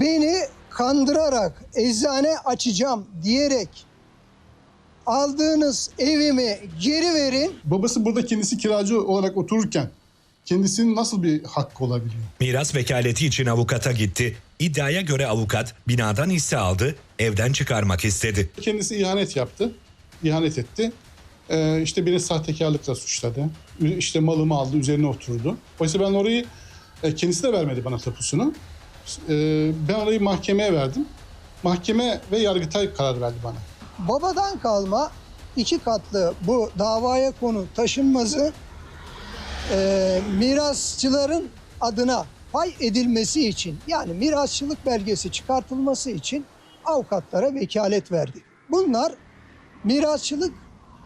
Beni kandırarak eczane açacağım diyerek aldığınız evimi geri verin. Babası burada kendisi kiracı olarak otururken kendisinin nasıl bir hakkı olabiliyor? Miras vekaleti için avukata gitti. İddiaya göre avukat binadan hisse aldı, evden çıkarmak istedi. Kendisi ihanet yaptı, ihanet etti. Ee, işte beni sahtekarlıkla suçladı. İşte malımı aldı, üzerine oturdu. Oysa ben orayı, e, kendisi de vermedi bana tapusunu. Ee, ben orayı mahkemeye verdim. Mahkeme ve Yargıtay karar verdi bana. Babadan kalma iki katlı bu davaya konu taşınmazı e, mirasçıların adına pay edilmesi için yani mirasçılık belgesi çıkartılması için avukatlara vekalet verdi. Bunlar mirasçılık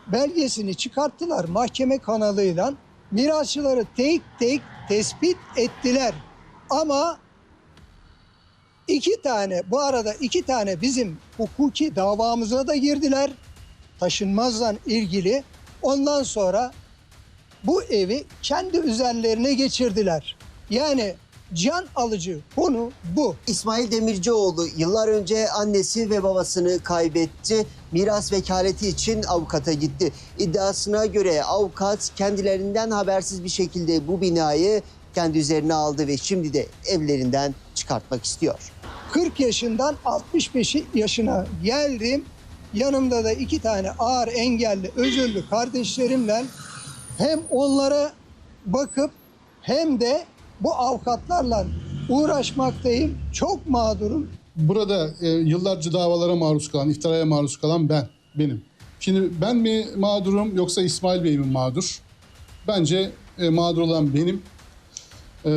belgesini çıkarttılar mahkeme kanalıyla. Mirasçıları tek tek tespit ettiler. Ama iki tane bu arada iki tane bizim hukuki davamıza da girdiler. Taşınmazla ilgili. Ondan sonra bu evi kendi üzerlerine geçirdiler. Yani can alıcı konu bu. İsmail Demircioğlu yıllar önce annesi ve babasını kaybetti. Miras vekaleti için avukata gitti. İddiasına göre avukat kendilerinden habersiz bir şekilde bu binayı kendi üzerine aldı ve şimdi de evlerinden çıkartmak istiyor. 40 yaşından 65 yaşına geldim. Yanımda da iki tane ağır engelli, özürlü kardeşlerimle hem onlara bakıp hem de bu avukatlarla uğraşmaktayım. Çok mağdurum. Burada e, yıllarca davalara maruz kalan, iftiraya maruz kalan ben, benim. Şimdi ben mi mağdurum yoksa İsmail Bey mi mağdur? Bence e, mağdur olan benim. E,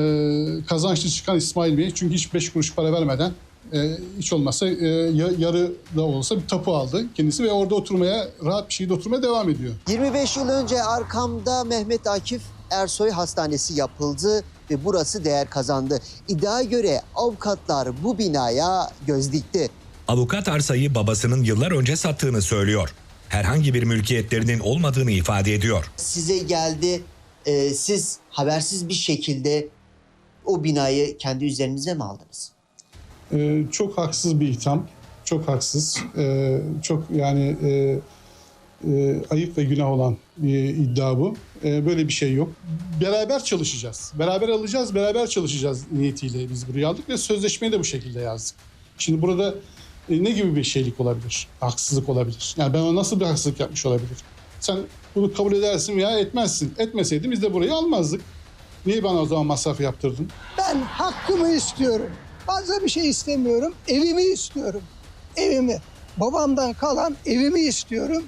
kazançlı çıkan İsmail Bey. Çünkü hiç beş kuruş para vermeden e, hiç olmazsa e, ya- yarı da olsa bir tapu aldı kendisi ve orada oturmaya, rahat bir şekilde oturmaya devam ediyor. 25 yıl önce arkamda Mehmet Akif Ersoy Hastanesi yapıldı ve burası değer kazandı. İddiaya göre avukatlar bu binaya göz dikti. Avukat arsayı babasının yıllar önce sattığını söylüyor. Herhangi bir mülkiyetlerinin olmadığını ifade ediyor. Size geldi, e, siz habersiz bir şekilde o binayı kendi üzerinize mi aldınız? Ee, çok haksız bir itham. Çok haksız. Ee, çok yani e, e, ayıp ve günah olan bir iddia bu. Ee, böyle bir şey yok. Beraber çalışacağız. Beraber alacağız, beraber çalışacağız niyetiyle biz buraya aldık ve sözleşmeyi de bu şekilde yazdık. Şimdi burada e, ne gibi bir şeylik olabilir? Haksızlık olabilir. Yani ben ona nasıl bir haksızlık yapmış olabilir? Sen bunu kabul edersin veya etmezsin. Etmeseydin biz de burayı almazdık. Niye bana o zaman masraf yaptırdın? Ben hakkımı istiyorum. Fazla bir şey istemiyorum. Evimi istiyorum. Evimi. Babamdan kalan evimi istiyorum.